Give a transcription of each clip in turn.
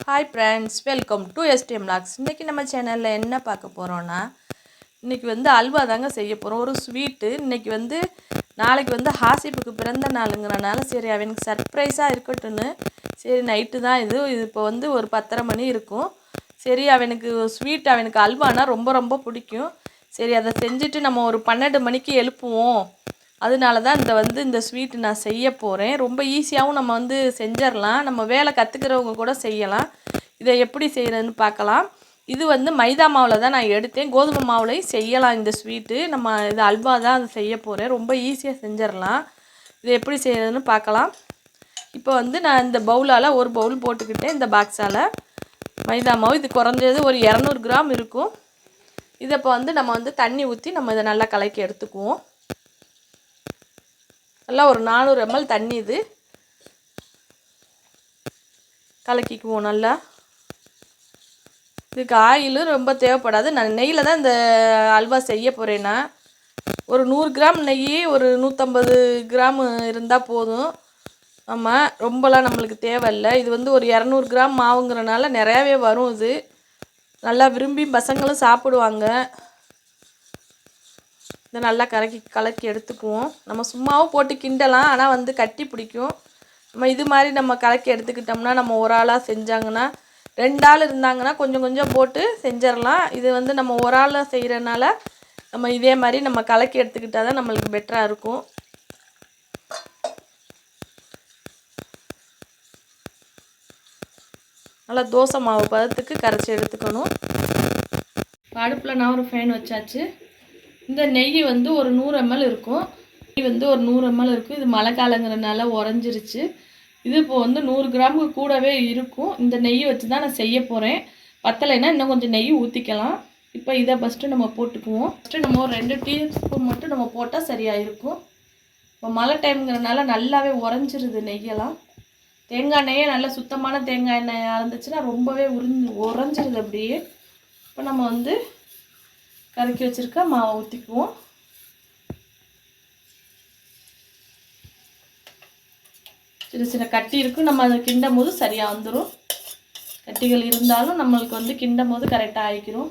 Hi friends welcome to STM logs இன்றைக்கி நம்ம சேனலில் என்ன பார்க்க போகிறோன்னா இன்றைக்கி வந்து அல்வா தாங்க செய்ய போகிறோம் ஒரு ஸ்வீட்டு இன்றைக்கி வந்து நாளைக்கு வந்து ஹாசிப்புக்கு பிறந்த நாளுங்கிறனால சரி அவனுக்கு சர்ப்ரைஸாக இருக்கட்டும்னு. சரி நைட்டு தான் இது. இது இப்போ வந்து ஒரு பத்தரை மணி இருக்கும். சரி அவனுக்கு ஸ்வீட் அவனுக்கு அல்வானா ரொம்ப ரொம்ப பிடிக்கும். சரி அதை செஞ்சுட்டு நம்ம ஒரு பன்னெண்டு மணிக்கு எழுப்புவோம். அதனால தான் இந்த வந்து இந்த ஸ்வீட்டு நான் செய்ய போகிறேன் ரொம்ப ஈஸியாகவும் நம்ம வந்து செஞ்சிடலாம். நம்ம வேலை கற்றுக்கிறவங்க கூட செய்யலாம். இதை எப்படி செய்கிறதுன்னு பார்க்கலாம். இது வந்து மைதா மாவில் தான் நான் எடுத்தேன். கோதுமை மாவுலையும் செய்யலாம் இந்த ஸ்வீட்டு நம்ம இது அல்வா தான் அது செய்ய போகிறேன் ரொம்ப ஈஸியாக செஞ்சிடலாம். இதை எப்படி செய்கிறதுன்னு பார்க்கலாம். இப்போ வந்து நான் இந்த பவுலால் ஒரு பவுல் போட்டுக்கிட்டேன். இந்த பாக்ஸால் மைதா மாவு. இது குறைஞ்சது ஒரு இரநூறு கிராம் இருக்கும். இதை இப்போ வந்து நம்ம வந்து தண்ணி ஊற்றி நம்ம இதை நல்லா கலக்கி எடுத்துக்குவோம். நல்லா ஒரு நானூறு எம்எல் தண்ணி இது. கலக்கிக்குவோம் நல்லா. இதுக்கு ஆயிலும் ரொம்ப தேவைப்படாது. நான் நெய்யில் தான் இந்த அல்வா செய்ய போகிறேன்னா ஒரு நூறு கிராம் நெய் ஒரு நூற்றம்பது கிராம் இருந்தால் போதும். ஆமாம் ரொம்பலாம் நம்மளுக்கு தேவையில்லை. இது வந்து ஒரு இரநூறு கிராம் மாவுங்கிறனால நிறையாவே வரும் இது. நல்லா விரும்பி பசங்களும் சாப்பிடுவாங்க. இதை நல்லா கலக்கி கலக்கி எடுத்துக்குவோம். நம்ம சும்மாவும் போட்டு கிண்டலாம் ஆனால் வந்து கட்டி பிடிக்கும். நம்ம இது மாதிரி நம்ம கலக்கி எடுத்துக்கிட்டோம்னா நம்ம ஒரு ஆளாக செஞ்சாங்கன்னா ரெண்டு ஆள் இருந்தாங்கன்னா கொஞ்சம் கொஞ்சம் போட்டு செஞ்சிடலாம். இது வந்து நம்ம ஒரு ஆளாக செய்கிறனால நம்ம இதே மாதிரி நம்ம கலக்கி எடுத்துக்கிட்டால் தான் நம்மளுக்கு பெட்டராக இருக்கும். நல்லா தோசை மாவு பதத்துக்கு கரைச்சி எடுத்துக்கணும். அடுப்பில் நான் ஒரு ஃபேன் வச்சாச்சு. இந்த நெய் வந்து ஒரு நூறு எம்எல் இருக்கும். நெய் வந்து ஒரு நூறு எம்எல் இருக்கும். இது மழை காலங்கிறனால உறைஞ்சிருச்சு. இது இப்போ வந்து நூறு கிராமுக்கு கூடவே இருக்கும். இந்த நெய் வச்சு தான் நான் செய்ய போகிறேன் பத்தலைன்னா இன்னும் கொஞ்சம் நெய் ஊற்றிக்கலாம் இப்போ இதை ஃபஸ்ட்டு நம்ம போட்டுக்குவோம். ஃபஸ்ட்டு நம்ம ஒரு ரெண்டு டீஸ்பூன் மட்டும் நம்ம போட்டால் சரியாக இருக்கும் இப்போ மழை டைம்ங்கிறனால நல்லாவே உறைஞ்சிருது நெய்யெல்லாம். தேங்காய் எண்ணெயே நல்லா சுத்தமான தேங்காய் எண்ணெயாக இருந்துச்சுன்னா ரொம்பவே உறிஞ்சு உறைஞ்சிருது அப்படியே. இப்போ நம்ம வந்து கலக்கி வச்சுருக்க மாவை ஊற்றிக்குவோம் சின்ன சின்ன கட்டி இருக்கும் நம்ம அதை கிண்டும் போது சரியாக வந்துடும் கட்டிகள் இருந்தாலும் நம்மளுக்கு வந்து கிண்டும் போது கரெக்டாக ஆகிக்கிறோம்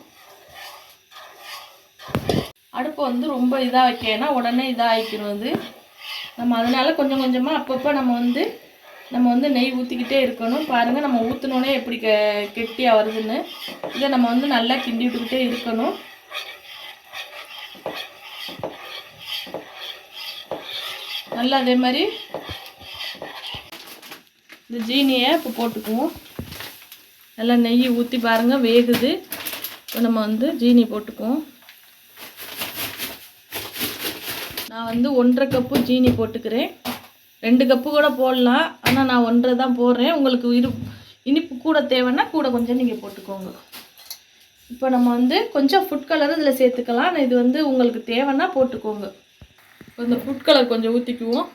அடுப்பு வந்து ரொம்ப இதாக வைக்கனா உடனே இதாக ஆகிக்கிறோம் அது. நம்ம அதனால் கொஞ்சம் கொஞ்சமாக அப்பப்போ நம்ம வந்து நம்ம வந்து நெய் ஊற்றிக்கிட்டே இருக்கணும். பாருங்கள் நம்ம ஊற்றினோடனே எப்படி கெ கெட்டியாக வருதுன்னு. இதை நம்ம வந்து நல்லா கிண்டி விட்டுக்கிட்டே இருக்கணும். நல்லா அதே மாதிரி இந்த ஜீனியை இப்போ போட்டுக்குவோம். நல்லா நெய் ஊற்றி பாருங்கள் வேகுது. இப்போ நம்ம வந்து ஜீனி போட்டுக்குவோம். நான் வந்து ஒன்றரை கப்பு ஜீனி போட்டுக்கிறேன். ரெண்டு கப்பு கூட போடலாம் ஆனால் நான் ஒன்றரை தான் போடுறேன். உங்களுக்கு இரு இனிப்பு கூட தேவைன்னா கூட கொஞ்சம் நீங்கள் போட்டுக்கோங்க. இப்போ நம்ம வந்து கொஞ்சம் ஃபுட் கலர் இதில் சேர்த்துக்கலாம். இது வந்து உங்களுக்கு தேவைன்னா போட்டுக்கோங்க. இந்த ஃபுட் கலர் கொஞ்சம் ஊற்றிக்குவோம்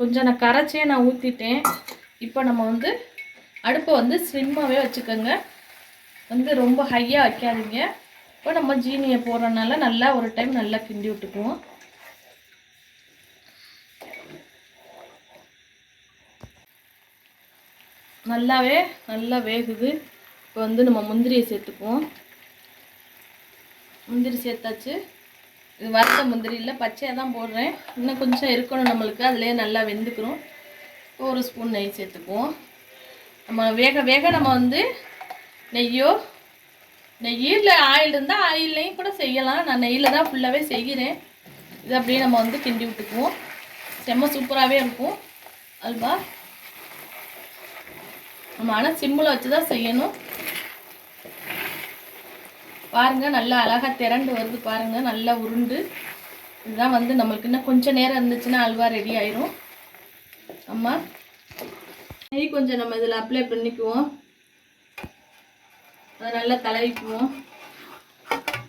கொஞ்சம் நான் கரைச்சே நான் ஊற்றிட்டேன் இப்போ நம்ம வந்து அடுப்பை வந்து ஸ்லிம்மாகவே வச்சுக்கோங்க. வந்து ரொம்ப ஹையாக வைக்காதீங்க. இப்போ நம்ம ஜீனியை போடுறதுனால நல்லா ஒரு டைம் நல்லா கிண்டி விட்டுக்குவோம். நல்லாவே நல்லா வேகுது. இப்போ வந்து நம்ம முந்திரியை சேர்த்துக்குவோம். முந்திரி சேர்த்தாச்சு. இது வறுத்த முந்திரி இல்லை பச்சையாக தான் போடுறேன். இன்னும் கொஞ்சம் இருக்கணும் நம்மளுக்கு அதிலே நல்லா வெந்துக்கிறோம் ஒரு ஸ்பூன் நெய் சேர்த்துக்குவோம். நம்ம வேக வேக நம்ம வந்து நெய்யோ நெய் இல்லை ஆயில் இருந்தால் ஆயில்லையும் கூட செய்யலாம். நான் நெய்யில் தான் ஃபுல்லாகவே செய்கிறேன். இது அப்படியே நம்ம வந்து கிண்டி விட்டுக்குவோம். செம்ம சூப்பராகவே இருக்கும். அல்வா. நம்ம ஆனால் சிம்மில் வச்சு தான் செய்யணும். பாருங்கள் நல்லா அழகாக திரண்டு வருது பாருங்கள் நல்லா உருண்டு. இதுதான் வந்து நம்மளுக்கு இன்னும் கொஞ்சம் நேரம் இருந்துச்சுன்னா அல்வா ரெடி ஆயிரும். அம்மா நெய் கொஞ்சம் நம்ம இதில் அப்ளை பண்ணிக்குவோம். அதை நல்லா தடவிக்குவோம்.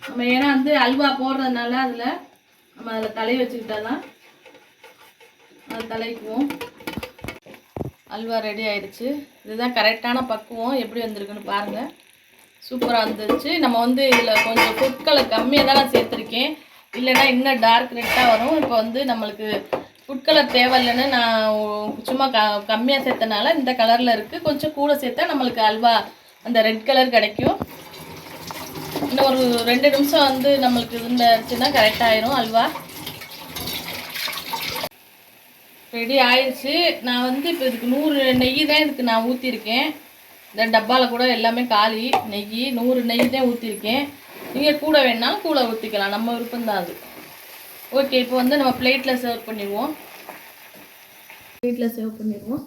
நம்ம ஏன்னா வந்து அல்வா போடுறதுனால அதில் நம்ம அதில் தலை வச்சுக்கிட்டா தான் அதை தலைக்குவோம் அல்வா ரெடி ஆயிடுச்சு. இதுதான் கரெக்டான பக்குவம். எப்படி வந்திருக்குன்னு பாருங்கள் சூப்பராக வந்துருச்சு நம்ம வந்து இதில் கொஞ்சம் ஃபுட் கலர் கம்மியாக தான் நான் சேர்த்துருக்கேன். இல்லைன்னா இன்னும் டார்க் ரெட்டாக வரும். இப்போ வந்து நம்மளுக்கு ஃபுட் கலர் தேவையில்லைன்னு நான் சும்மா க கம்மியாக சேர்த்தனால இந்த கலரில் இருக்குது கொஞ்சம் கூட சேர்த்தா நம்மளுக்கு அல்வா அந்த ரெட் கலர் கிடைக்கும். இன்னும் ஒரு ரெண்டு நிமிஷம் வந்து நம்மளுக்கு இருந்துச்சுன்னா கரெக்டாக ஆயிரும் அல்வா. ரெடி ஆயிடுச்சு. நான் வந்து இப்போ இதுக்கு நூறு நெய் தான் இதுக்கு நான் ஊற்றிருக்கேன் இந்த டப்பாவில் கூட எல்லாமே காலி நெய் நூறு நெய் தான் ஊற்றிருக்கேன் நீங்கள் கூட வேணாலும் கூட ஊற்றிக்கலாம் நம்ம விருப்பம் தான் அது. ஓகே இப்போ வந்து நம்ம பிளேட்டில் சர்வ் பண்ணிடுவோம். பிளேட்டில் சர்வ் பண்ணிடுவோம்.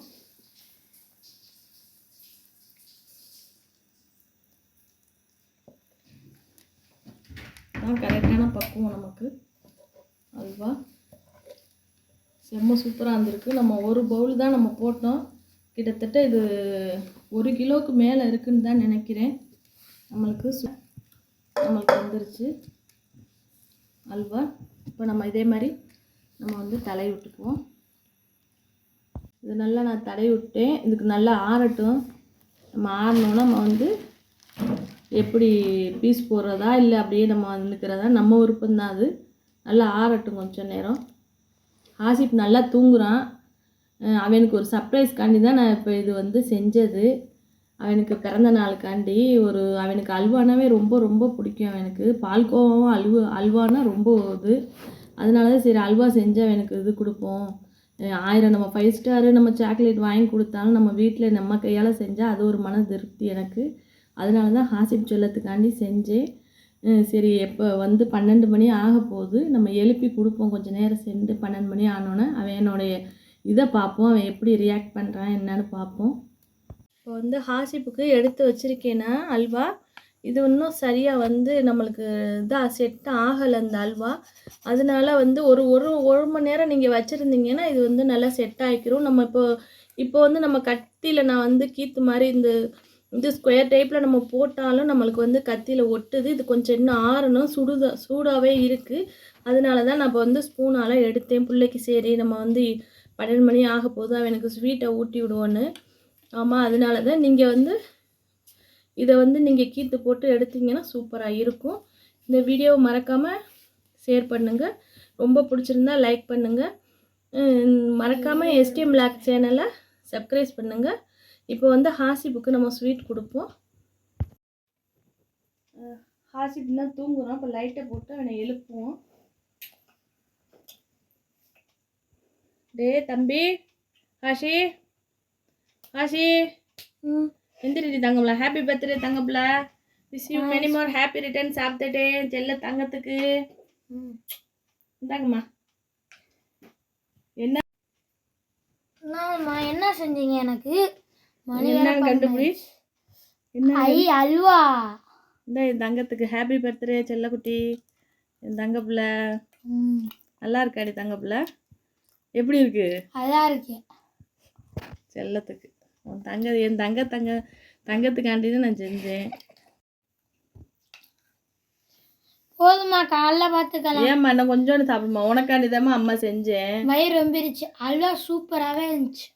கரெக்டான பக்குவம் நமக்கு. அல்வா செம்ம சூப்பராக இருந்திருக்கு. நம்ம ஒரு பவுல் தான் நம்ம போட்டோம். கிட்டத்தட்ட இது ஒரு கிலோவுக்கு மேலே இருக்குன்னு தான் நினைக்கிறேன். நம்மளுக்கு சு- நம்மளுக்கு வந்துருச்சு. அல்வா. இப்போ நம்ம இதே மாதிரி நம்ம வந்து தலை விட்டுக்குவோம். இது நல்லா நான் தடவி விட்டேன். இதுக்கு நல்லா ஆறட்டும். நம்ம ஆறினோன்னா நம்ம வந்து எப்படி பீஸ் போடுறதா இல்லை அப்படியே நம்ம நிற்கிறதா நம்ம விருப்பம்தான் அது. நல்லா ஆறட்டும் கொஞ்சம் நேரம். ஆசிப் நல்லா தூங்குறான். அவனுக்கு ஒரு சர்ப்ரைஸ்க்காண்டி தான் நான் இப்போ இது வந்து செஞ்சது. அவனுக்கு பிறந்த நாளுக்காண்டி ஒரு அவனுக்கு அல்வானாவே ரொம்ப ரொம்ப பிடிக்கும் அவனுக்கு. பால்கோவாவும் அல்வா அல்வானா ரொம்ப இது. அதனால தான் சரி அல்வா செஞ்சு அவனுக்கு இது கொடுப்போம். ஆயிரம் நம்ம ஃபைவ் ஸ்டாரு நம்ம சாக்லேட் வாங்கி கொடுத்தாலும் நம்ம வீட்டில் நம்ம கையால் செஞ்சால் அது ஒரு மன திருப்தி எனக்கு. அதனால தான் ஹாசிப் சொல்லத்துக்காண்டி செஞ்சேன். சரி எப்போ வந்து பன்னெண்டு மணி ஆக போகுது நம்ம எழுப்பி கொடுப்போம். கொஞ்சம் நேரம் சென்று பன்னெண்டு மணி ஆனோன்னே அவன் இதை பார்ப்போம் அவன் எப்படி ரியாக்ட் பண்ணுறான் என்னன்னு பார்ப்போம் இப்போ வந்து ஹாசிப்புக்கு எடுத்து வச்சிருக்கேன்னா அல்வா? இது இன்னும் சரியாக வந்து நம்மளுக்கு இதாக செட் ஆகலை அந்த அல்வா. அதனால வந்து ஒரு ஒரு ஒரு மணி நேரம் நீங்கள் வச்சுருந்தீங்கன்னா இது வந்து நல்லா செட் ஆகிக்கிறோம் நம்ம இப்போ இப்போ வந்து நம்ம கத்தியில் நான் வந்து கீத்து மாதிரி இந்த இது ஸ்கொயர் டைப்பில் நம்ம போட்டாலும் நம்மளுக்கு வந்து கத்தியில் ஒட்டுது. இது கொஞ்சம் இன்னும் ஆறணும். சுடுதா சூடாகவே இருக்குது அதனால தான் நம்ம வந்து ஸ்பூனால் எடுத்தேன். பிள்ளைக்கு சரி நம்ம வந்து பன்னெண்டு மணி ஆக போதும் அவனுக்கு ஸ்வீட்டை ஊட்டி விடுவோன்னு. ஆமாம் அதனால தான் நீங்கள் வந்து இதை வந்து நீங்கள் கீத்து போட்டு எடுத்தீங்கன்னா சூப்பராக இருக்கும். இந்த வீடியோவை மறக்காமல் ஷேர் பண்ணுங்கள் ரொம்ப பிடிச்சிருந்தா லைக் பண்ணுங்கள் மறக்காமல் எஸ்டிஎம் லாக் சேனலை சப்ஸ்கிரைப் பண்ணுங்கள் இப்போ வந்து ஹாசிப்புக்கு நம்ம ஸ்வீட் கொடுப்போம். ஹாசிப் தான் தூங்குறோம் அப்போ லைட்டை போட்டு அவனை எழுப்புவோம். டே தம்பி ஹாஷி ஹாஷி எந்திரிடி தங்கம்ல. Happy birthday தங்கம்ல. Wish you many more happy returns of the day செல்ல தங்கத்துக்கு. இந்தாங்கம்மா. என்ன? என்ன செஞ்சீங்க எனக்கு? என்னன்னு கண்டுபிடி என்ன அல்வா. இந்த என் தங்கத்துக்கு ஹாப்பி பர்த்டே செல்லக்குட்டி. என் தங்க பிள்ளை நல்லா இருக்காடி தங்க பிள்ளை எப்படி இருக்கு? அதான் இருக்கு செல்லத்துக்கு. உன் தங்க என் தங்க தங்க தங்கத்துக்காண்டின்னு நான் செஞ்சேன். போதுமா காலைல பார்த்துக்கலாம் ஏம்மா இன்னும் கொஞ்சோண்டு சாப்பிடுமா? உனக்காண்டி அம்மா செஞ்சேன். வயிறு ரொம்பிருச்சு. அல்வா சூப்பராகவே இருந்துச்சு.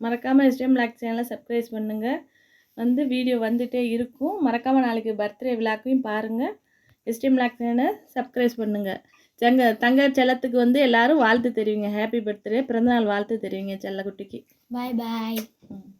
மறக்காமல் எஸ்டிஎம் லாக் சேனலை சப்ஸ்கிரைப் பண்ணுங்கள் வந்து வீடியோ வந்துட்டே இருக்கும். மறக்காமல் நாளைக்கு பர்த்டே விழாக்கையும் பாருங்கள் எஸ்டிஎம் லாக் சேனலை சப்ஸ்கிரைப் பண்ணுங்கள் தங்க தங்க செல்லத்துக்கு வந்து எல்லாரும் வாழ்த்து தெரிவிங்க. ஹாப்பி பர்த்டே பிறந்தநாள் வாழ்த்து தெரிவிங்க செல்லக்குட்டிக்கு. பாய் பாய் ம்.